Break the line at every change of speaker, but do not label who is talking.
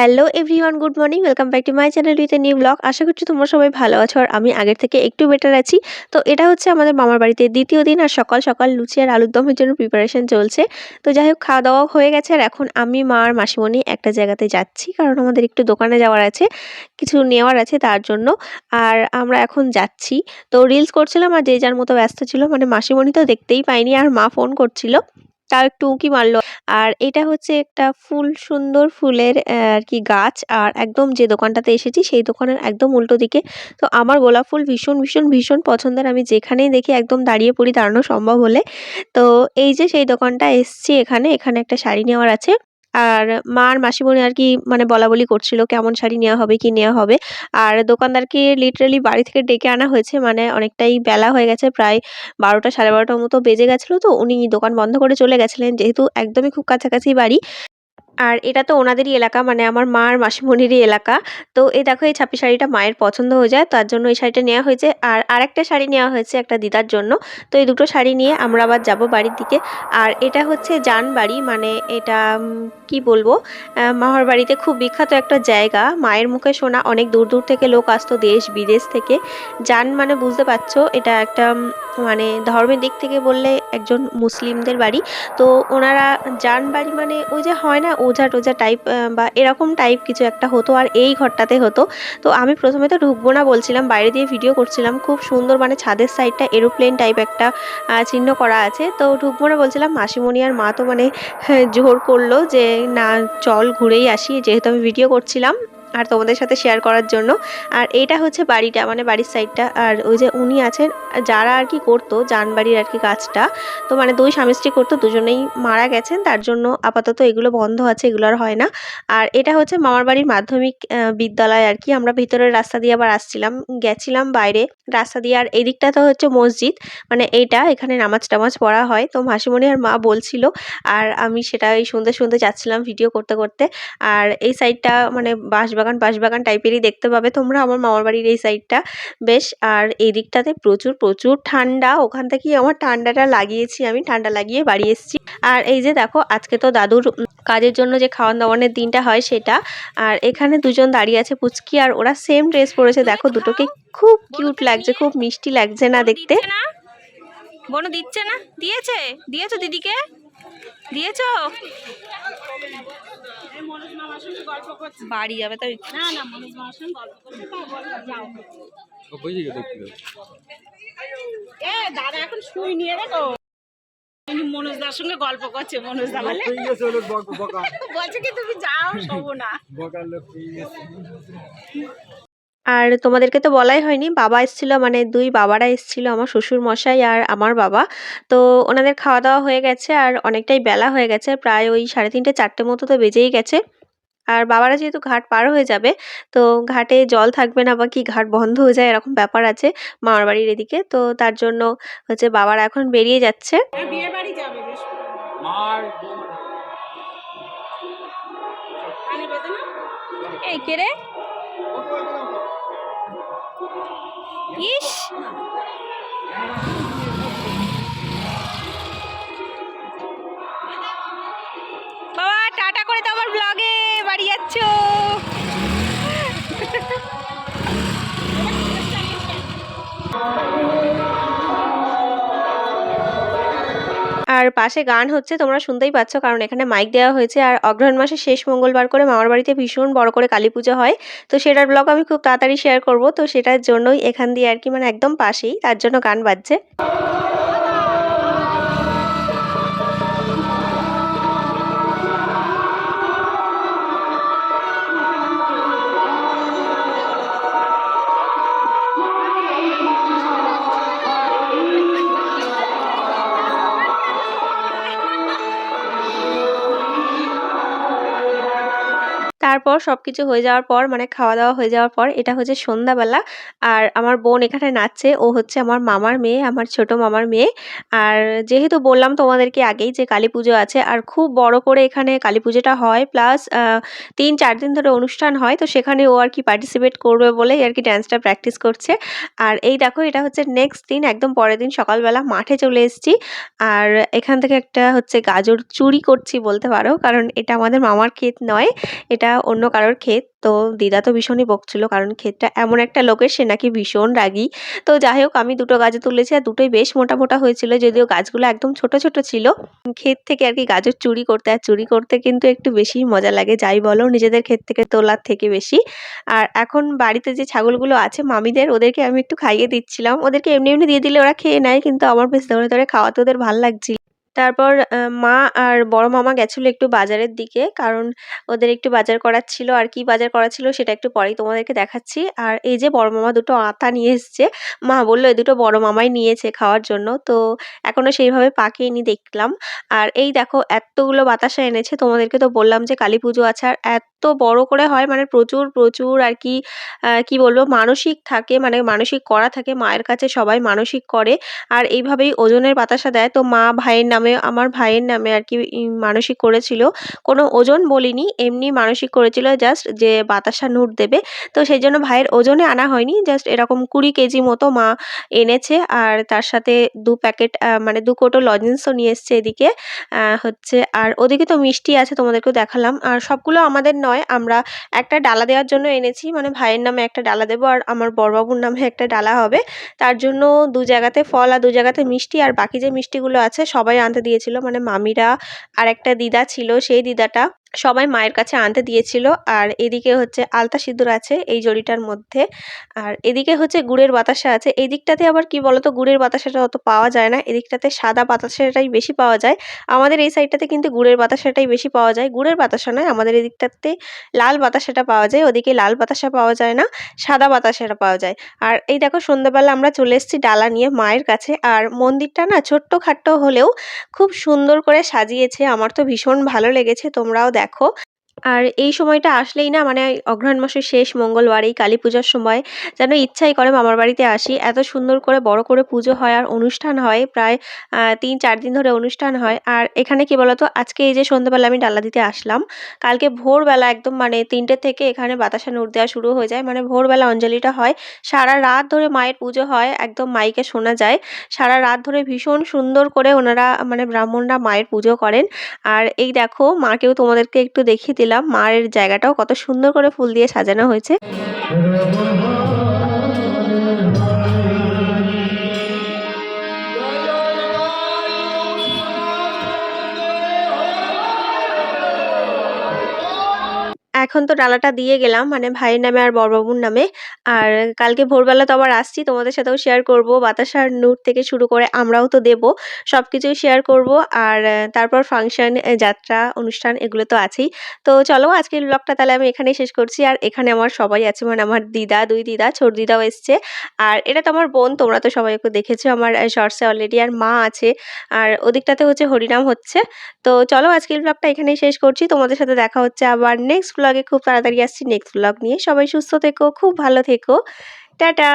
Hello everyone, good morning. Welcome back to my channel with a new blog. আশা করছি তোমরা সবাই ভালো আছো আর আমি আগের থেকে একটু বেটার আছি। তো এটা হচ্ছে আমাদের মামার বাড়িতে দ্বিতীয় দিন আর সকাল সকাল লুচি আর আলুর দমের জন্য প্রিপারেশন চলছে। তো যাই হোক খাওয়া দাওয়া হয়ে গেছে আর এখন আমি, মা আর মাসিমণি একটা জায়গাতে যাচ্ছি কারণ আমাদের একটু দোকানে যাওয়ার আছে, কিছু নেওয়ার আছে তার জন্য। আর আমরা এখন যাচ্ছি। তো রিলস করছিলাম আর যে যার মতো ব্যস্ত ছিল মানে মাসিমণি তো দেখতেই পাইনি আর মা ফোন করছিল। তাও একটু উঁকি মারলো। আর এটা হচ্ছে একটা ফুল, সুন্দর ফুলের আর কি গাছ। আর একদম যে দোকানটাতে এসেছি, সেই দোকানের একদম উল্টো দিকে। তো আমার গোলাপ ফুল ভীষণ ভীষণ ভীষণ পছন্দের। আমি যেখানেই দেখি একদম দাঁড়িয়ে পড়ি, দাঁড়ানো সম্ভব হলে। তো এই যে সেই দোকানটা এসছি এখানে। এখানে একটা শাড়ি নেওয়ার আছে। আর মার আর মাসিমণি আর কি মানে বলা বলি করছিল কেমন শাড়ি নেওয়া হবে, কি নেওয়া হবে। আর দোকানদারকে লিটারালি বাড়ি থেকে ডেকে আনা হয়েছে মানে অনেকটাই বেলা হয়ে গেছে, প্রায় বারোটা সাড়ে বারোটার মতো বেজে গেছিল। তো উনি দোকান বন্ধ করে চলে গেছিলেন, যেহেতু একদমই খুব কাছাকাছি বাড়ি। আর এটা তো ওনাদেরই এলাকা মানে আমার মা আর মাসিমণিরই এলাকা। তো এই দেখো, এই ছাপি শাড়িটা মায়ের পছন্দ হয়ে যায়, তার জন্য এই শাড়িটা নেওয়া হয়েছে। আর আরেকটা শাড়ি নেওয়া হয়েছে একটা দিদার জন্য। তো এই দুটো শাড়ি নিয়ে আমরা আবার যাব বাড়ির দিকে। আর এটা হচ্ছে জান বাড়ি মানে এটা কি বলব মামার বাড়িতে খুব বিখ্যাত একটা জায়গা। মায়ের মুখে শোনা অনেক দূর দূর থেকে লোক আসতো, দেশ বিদেশ থেকে। জান মানে বুঝতে পারছ, এটা একটা মানে ধর্মের দিক থেকে বললে একজন মুসলিমদের বাড়ি। তো ওনারা যান বাড়ি মানে ওই যে হয় না ওঝা টোঝা টাইপ বা এরকম টাইপ কিছু একটা হতো আর এই ঘরটাতে হতো। তো আমি প্রথমে তো ঢুকবো না বলছিলাম বাইরে দিয়ে ভিডিও করছিলাম। খুব সুন্দর মানে ছাদের সাইডটা এরোপ্লেন টাইপ একটা চিহ্ন করা আছে। তো ঢুকবো না বলছিলাম মাসিমণি আর মা তো মানে হ্যাঁ, জোর করল যে না চল ঘুরেই আসি। যেহেতু আমি ভিডিও করছিলাম আর তোমাদের সাথে শেয়ার করার জন্য। আর এটা হচ্ছে বাড়িটা মানে বাড়ির সাইডটা আর ওই যে উনি আছেন, যারা আর কি করতো, জানবাড়ির আর কি কাজটা, তো মানে দুই স্বামী স্ত্রী করতো, দুজনেই মারা গেছেন। তার জন্য আপাতত এগুলো বন্ধ আছে, এগুলো আর হয় না। আর এটা হচ্ছে মামার বাড়ির মাধ্যমিক বিদ্যালয় আর কি। আমরা ভিতরের রাস্তা দিয়ে আবার আসছিলাম, গেছিলাম বাইরে। রাস্তা দিয়ে আর এই দিকটা তো হচ্ছে মসজিদ মানে এইটা এখানে নামাজ টামাজ পড়া হয়। তো মাসিমণি আর মা বলছিল, আর আমি সেটা এই শুনতে শুনতে যাচ্ছিলাম ভিডিও করতে করতে। আর এই সাইডটা মানে বাঁশবাগান বাঁশবাগান টাইপেরই দেখতে পাবে তোমরা। আমার মামার বাড়ির এই সাইডটা বেশ। আর এই দিকটাতে প্রচুর প্রচুর ঠান্ডা। ওখান থেকেই আমার ঠান্ডাটা লাগিয়েছি আমি, ঠান্ডা লাগিয়ে বাড়ি এসেছি। আর এই যে দেখো, আজকে তো দাদুর কাজের জন্য যে খাওয়ান দাওয়ানের দিনটা হয় সেটা। আর এখানে দুজন দাঁড়িয়ে আছে পুচকি আর ওরা সেম ড্রেস পরেছে। দেখো, দুটোকে খুব কিউট লাগছে, খুব মিষ্টি লাগছে না দেখতে।
দিচ্ছে না? দিয়েছে? দিয়েছ দিদিকে? দিয়েছ? বাড়ি যাবে তাই? না না মনোজ মামার সঙ্গে গল্প করতে যাও।
বুঝে গেছে
এ দাদা এখন শুই নিয়ে দেখো মনোজদার সঙ্গে গল্প করছে মনোজদা বলে। বলছে কি তুমি যাও শোবো না।
আর তোমাদেরকে তো বলাই হয়নি বাবা এসেছিল মানে দুই বাবারা এসেছিল আমার শ্বশুর মশাই আর আমার বাবা। তো ওনাদের খাওয়া দাওয়া হয়ে গেছে আর অনেকটাই বেলা হয়ে গেছে প্রায় ওই সাড়ে তিনটে চারটে মতো তো বেজেই গেছে। আর বাবারা যেহেতু ঘাট পার হয়ে যাবে তো ঘাটে জল থাকবে না বা কি ঘাট বন্ধ হয়ে যায় এরকম ব্যাপার আছে মামার বাড়ির এদিকে তো তার জন্য হচ্ছে বাবারা এখন বেরিয়ে যাচ্ছে।
বিয়ে বাড়ি যাবে এই কে রে? ইস!
আর পাশে গান হচ্ছে, তোমরা শুনতেই পাচ্ছ, কারণ এখানে মাইক দেওয়া হয়েছে। আর অগ্রহণ মাসের শেষ মঙ্গলবার করে মামার বাড়িতে ভীষণ বড় করে কালী পুজো হয়। তো সেটার ব্লগ আমি খুব তাড়াতাড়ি শেয়ার করব। তো সেটার জন্যই এখান দিয়ে আর কি মানে একদম পাশেই, তার জন্য গান বাজছে। তারপর সব কিছু হয়ে যাওয়ার পর মানে খাওয়া দাওয়া হয়ে যাওয়ার পর, এটা হচ্ছে সন্ধ্যাবেলা। আর আমার বোন এখানে নাচছে, ও হচ্ছে আমার মামার মেয়ে, আমার ছোট মামার মেয়ে। আর যেহেতু বললাম তোমাদেরকে আগেই যে কালী পুজো আছে, আর খুব বড় করে এখানে কালী পুজোটা হয় প্লাস তিন, চার দিন ধরে অনুষ্ঠান হয়, তো সেখানে ও আর কি পার্টিসিপেট করবে বলেই আর কি ডান্সটা প্র্যাকটিস করছে। আর এই দেখো, এটা হচ্ছে নেক্সট দিন, একদম পরের দিন সকালবেলা মাঠে চলে এসেছি। আর এখান থেকে একটা হচ্ছে গাজর চুরি করছি বলতে পারো, কারণ এটা আমাদের মামার ক্ষেত নয়, এটা অন্য কারোর ক্ষেত। তো দিদা তো ভীষণই বকছিল, কারণ ক্ষেতটা এমন একটা লোকের, সে নাকি ভীষণ রাগী। তো যাই হোক, আমি দুটো গাজর তুলেছি আর দুটোই বেশ মোটা মোটা হয়েছিল, যদিও গাছগুলো একদম ছোট ছোট ছিল। ক্ষেত থেকে আর কি গাজর চুরি করতে, আর চুরি করতে কিন্তু একটু বেশিই মজা লাগে, যাই বলো, নিজেদের ক্ষেত থেকে তোলার থেকে বেশি। আর এখন বাড়িতে যে ছাগলগুলো আছে, মামিদের, ওদেরকে আমি একটু খাইয়ে দিচ্ছিলাম। ওদেরকে এমনি এমনি দিয়ে দিলে ওরা খেয়ে নেয়, কিন্তু আমার বেশ ধরে ধরে খাওয়াতে ওদের ভালো লাগছিল তারপর মা আর বড় মামা গেছিল একটু বাজারের দিকে, কারণ ওদের একটু বাজার করার ছিল। আর কি বাজার করার ছিল সেটা একটু পরেই তোমাদেরকে দেখাচ্ছি। আর এই যে বড় মামা দুটো আতা নিয়ে এসছে, মা বলল এই দুটো বড় মামাই নিয়েছে খাওয়ার জন্য। তো এখনও সেইভাবে পাকে পাকেনি দেখলাম। আর এই দেখো, এতগুলো বাতাসা এনেছে। তোমাদেরকে তো বললাম যে কালী পুজো আছে, আর এত বড় করে হয়। মানে প্রচুর প্রচুর আর কি কি বলব, মানসিক থাকে। মানে মানসিক করা থাকে, মায়ের কাছে সবাই মানসিক করে। আর এইভাবেই ওজনের বাতাসা দেয়। তো মা ভাইয়ের নামে, আমার ভাইয়ের নামে আর কি মানসিক করেছিল। কোনো ওজন বলিনি, এমনি মানসিক করেছিল জাস্ট যে বাতাসা নুট দেবে। তো সেই জন্য ভাইয়ের ওজনে আনা হয়নি। জাস্ট এরকম কুড়ি কেজি মতো মা এনেছে। আর তার সাথে দু প্যাকেট মানে দু কোটো লজেন্সও নিয়ে এসছে এদিকে। হচ্ছে, আর ওদিকে তো মিষ্টি আছে, তোমাদেরকেও দেখালাম। আর সবগুলো আমাদের নয়, আমরা একটা ডালা দেওয়ার জন্য এনেছি। মানে ভাইয়ের নামে একটা ডালা দেবো আর আমার বড়বাবুর নামে একটা ডালা হবে। তার জন্য দু জায়গাতে ফল আর দু জায়গাতে মিষ্টি আর বাকি যে মিষ্টিগুলো আছে সবাই আনতে দিয়েছিল। মানে মামিরা আর একটা দিদা ছিল সেই দিদাটা। সবাই মায়ের কাছে আনতে দিয়েছিল। আর এদিকে হচ্ছে আলতা সিঁদুর আছে এই জড়িটার মধ্যে। আর এদিকে হচ্ছে গুড়ের বাতাসা আছে। এই দিকটাতে আবার কি বলতো, গুড়ের বাতাসাটা অত পাওয়া যায় না। এদিকটাতে সাদা বাতাসাটাই বেশি পাওয়া যায়। আমাদের এই সাইডটাতে কিন্তু গুড়ের বাতাসাটাই বেশি পাওয়া যায়। গুড়ের বাতাসা নয়, আমাদের এদিকটাতে লাল বাতাসাটা পাওয়া যায়। ওদিকে লাল বাতাসা পাওয়া যায় না, সাদা বাতাসাটা পাওয়া যায়। আর এই দেখো সন্ধ্যাবেলা আমরা চলে এসেছি ডালা নিয়ে মায়ের কাছে। আর মন্দিরটা না ছোট্ট খাট্ট হলেও খুব সুন্দর করে সাজিয়েছে। আমার তো ভীষণ ভালো লেগেছে, তোমরাও দেখো আর এই সময়টা আসলেই না মানে অঘ্রাণ মাসের শেষ মঙ্গলবার, এই কালী পূজার সময় যেন ইচ্ছাই করে মামার বাড়িতে আসি। এত সুন্দর করে, বড় করে পুজো হয় আর অনুষ্ঠান হয়, প্রায় তিন, চার দিন ধরে অনুষ্ঠান হয়। আর এখানে কি বলতো, আজকে এই যে সন্ধ্যাবেলা আমি ডালা দিতে আসলাম। কালকে ভোরবেলা একদম মানে তিনটে থেকে এখানে বাতাসা নূর দেওয়া শুরু হয়ে যায়। মানে ভোরবেলা অঞ্জলিটা হয়। সারা রাত ধরে মায়ের পুজো হয়, একদম মাইকে শোনা যায়। সারা রাত ধরে ভীষণ সুন্দর করে ওনারা মানে ব্রাহ্মণরা মায়ের পুজো করেন। আর এই দেখো, মাকেও তোমাদেরকে একটু দেখিয়ে দিলাম। মায়ের জায়গাটাও কত সুন্দর করে ফুল দিয়ে সাজানো হয়েছে। এখন তো ডালাটা দিয়ে গেলাম মানে ভাইয়ের নামে আর বড়বাবুর নামে। আর কালকে ভোরবেলা তো আবার আসছি, তোমাদের সাথেও শেয়ার করব। বাতাসার নূর থেকে শুরু করে আমরাও তো দেব সব কিছুই শেয়ার করব। আর তারপর ফাংশন যাত্রা, অনুষ্ঠান এগুলো তো আছেই। তো চলো আজকের ব্লগটা তাহলে আমি এখানেই শেষ করছি। আর এখানে আমার সবাই আছে মানে আমার দিদা, দুই দিদা, ছোট দিদাও এসছে। আর এটা তো আমার বোন, তোমরা তো সবাই ওকে দেখেছ, আমার শর্টসে অলরেডি আর মা আছে। আর ওদিকটাতে হচ্ছে হরিনাম হচ্ছে। তো চলো আজকের ব্লগটা এখানেই শেষ করছি। তোমাদের সাথে দেখা হচ্ছে আবার নেক্সট ব্লগে খুব তাড়াতাড়ি আসছি নেক্সট ব্লগ নিয়ে। সবাই সুস্থ থেকো খুব ভালো থেকো। টাটা!